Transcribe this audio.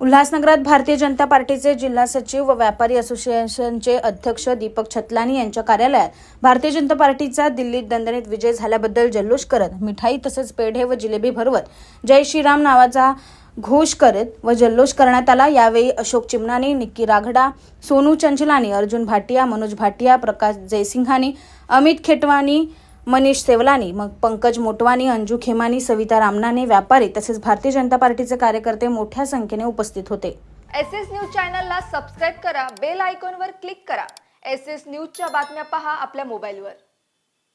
उल्हासनगरात भारतीय जनता पार्टीचे जिल्हा सचिव व व्यापारी असोसिएशनचे अध्यक्ष दीपक छतलानी यांच्या कार्यालयात भारतीय जनता पार्टीचा दिल्लीत दणदणीत विजय झाल्याबद्दल जल्लोष करत मिठाई तसेच पेढे व जिलेबी भरवत जय श्रीराम नावाचा घोष करत व जल्लोष करण्यात आला. यावेळी अशोक चिमनानी निक्की राघडा सोनू चंचलानी अर्जुन भाटिया मनोज भाटिया प्रकाश जयसिंघानी अमित खेटवानी मनीष सेवलानी मग पंकज मोटवानी अंजू खेमानी सविता रामनाने व्यापारी तसेच भारतीय जनता पार्टीचे कार्यकर्ते मोठ्या संख्येने उपस्थित होते. एस एस न्यूज चॅनलला सबस्क्राईब करा बेल आयकॉनवर क्लिक करा. एस एस न्यूजच्या बातम्या पहा आपल्या मोबाईलवर.